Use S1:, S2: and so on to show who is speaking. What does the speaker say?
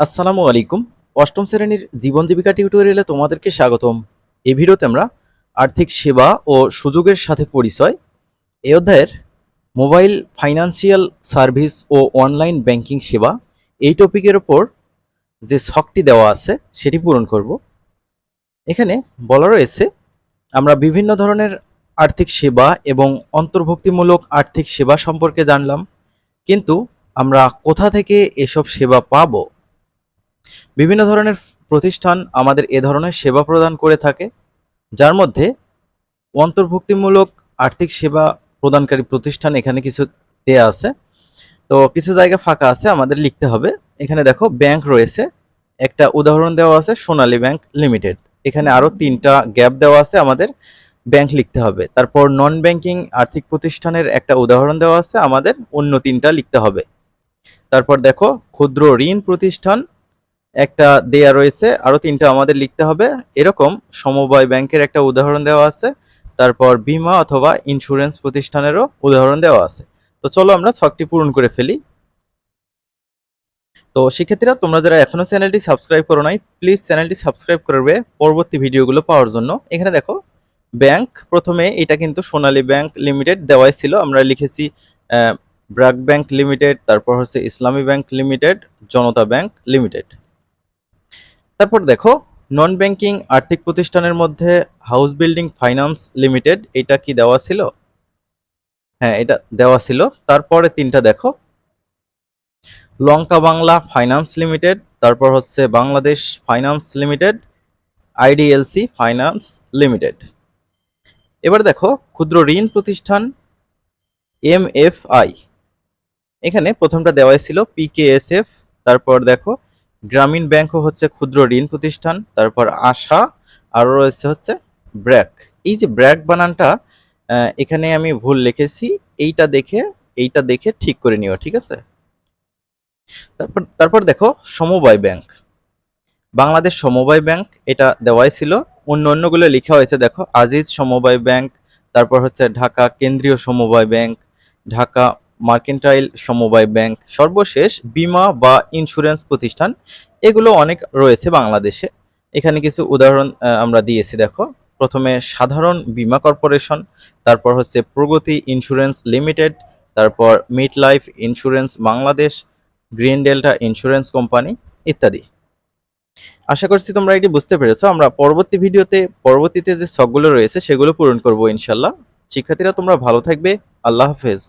S1: আসসালামু আলাইকুম। অষ্টম শ্রেণির জীবন জীবিকা টিউটোরিয়ালে তোমাদেরকে স্বাগতম। এই ভিডিওতে আমরা আর্থিক সেবা ও সুযোগের সাথে পরিচয়। এই অধ্যায়ের মোবাইল ফাইন্যান্সিয়াল সার্ভিস ও অনলাইন ব্যাংকিং সেবা। এই টপিকের ওপর যে ছকটি দেওয়া আছে, সেটি পূরণ করব। এখানে বলা রয়েছে, আমরা বিভিন্ন ধরনের আর্থিক সেবা এবং অন্তর্ভুক্তিমূলক আর্থিক সেবা সম্পর্কে জানলাম। কিন্তু আমরা কোথা থেকে এসব সেবা পাবো বিভিন্ন ধরনের প্রতিষ্ঠান আমাদের এ ধরনের সেবা প্রদান করে থাকে, যার মধ্যে অন্তর্ভুক্তিমূলক আর্থিক সেবা প্রদানকারী প্রতিষ্ঠান এখানে কিছু দেয়া আছে। তো কিছু জায়গা ফাঁকা আছে, আমাদের লিখতে হবে। এখানে দেখো, ব্যাংক রয়েছে। একটা উদাহরণ দেওয়া আছে, সোনালী ব্যাংক লিমিটেড। এখানে আরও তিনটা গ্যাপ দেওয়া আছে আমাদের, ব্যাংক লিখতে হবে। তারপর নন ব্যাংকিং আর্থিক প্রতিষ্ঠানের একটা উদাহরণ দেওয়া আছে, আমাদের অন্য তিনটা লিখতে হবে। তারপর দেখো, ক্ষুদ্র ঋণ প্রতিষ্ঠান একটা দেয়া রয়েছে আরও তিনটা আমাদের লিখতে হবে। এরকম সমবায় ব্যাংকের একটা উদাহরণ দেওয়া আছে, তারপর বীমা অথবা ইন্স্যুরেন্স প্রতিষ্ঠানেরও উদাহরণ দেওয়া আছে। তো চলো আমরা ছকটি পূরণ করে ফেলি। তো শিক্ষার্থীরা, তোমরা যারা এখনও চ্যানেলটি সাবস্ক্রাইব করো নাই প্লিজ চ্যানেলটি সাবস্ক্রাইব করবে পরবর্তী ভিডিওগুলো পাওয়ার জন্য। এখানে দেখো, ব্যাংক, প্রথমে এটা কিন্তু সোনালী ব্যাংক লিমিটেড দেওয়াই ছিল। আমরা লিখেছি ব্র্যাক ব্যাংক লিমিটেড, তারপর হচ্ছে Islami bank limited, Janata bank limited. তারপর দেখো নন ব্যাংকিং আর্থিক প্রতিষ্ঠানের মধ্যে হাউস বিল্ডিং ফাইন্যান্স লিমিটেড এটা কি দেওয়া ছিল? হ্যাঁ এটা দেওয়া ছিল। তারপরে তিনটা দেখো। লঙ্কা বাংলা ফাইন্যান্স লিমিটেড তারপর হচ্ছে Bangladesh finance limited IDLC finance limited এবার দেখো, ক্ষুদ্র ঋণ প্রতিষ্ঠান এম এফ আই এখানে প্রথমটা দেওয়াই ছিল পিকেএসএফ তারপর দেখো গ্রামীণ ব্যাংকও হচ্ছে ক্ষুদ্র ঋণ প্রতিষ্ঠান, তারপর আশা, আরও রয়েছে হচ্ছে ব্র্যাক। এই যে ব্র্যাক বানানটা এখানে আমি ভুল লিখেছি, এইটা দেখে এইটা দেখে ঠিক করে নিও, ঠিক আছে? তারপর তারপর দেখো, সমবায় ব্যাংক। বাংলাদেশ সমবায় ব্যাংক, এটা দেওয়াই ছিল। অন্য অন্যগুলো লেখা হয়েছে, দেখো, আজিজ সমবায় ব্যাংক, তারপর হচ্ছে ঢাকা কেন্দ্রীয় সমবায় ব্যাংক, ঢাকা মার্কেন্টাইল সমবায় ব্যাংক, সর্বশেষ বীমা বা ইন্স্যুরেন্স প্রতিষ্ঠান, এগুলো অনেক রয়েছে বাংলাদেশে। এখানে কিছু উদাহরণ আমরা দিয়েছি, দেখো। প্রথমে সাধারণ বীমা কর্পোরেশন, তারপর হচ্ছে প্রগতি ইন্স্যুরেন্স লিমিটেড, তারপর mid life insurance Bangladesh, green delta insurance company ইত্যাদি। আশা করছি তোমরা এটি বুঝতে পেরেছ। আমরা পরবর্তী ভিডিওতে, পরবর্তীতে যে ছকগুলো রয়েছে, সেগুলো পূরণ করব ইনশাল্লাহ শিক্ষার্থীরা, তোমরা ভালো থাকবে। আল্লাহ হাফেজ।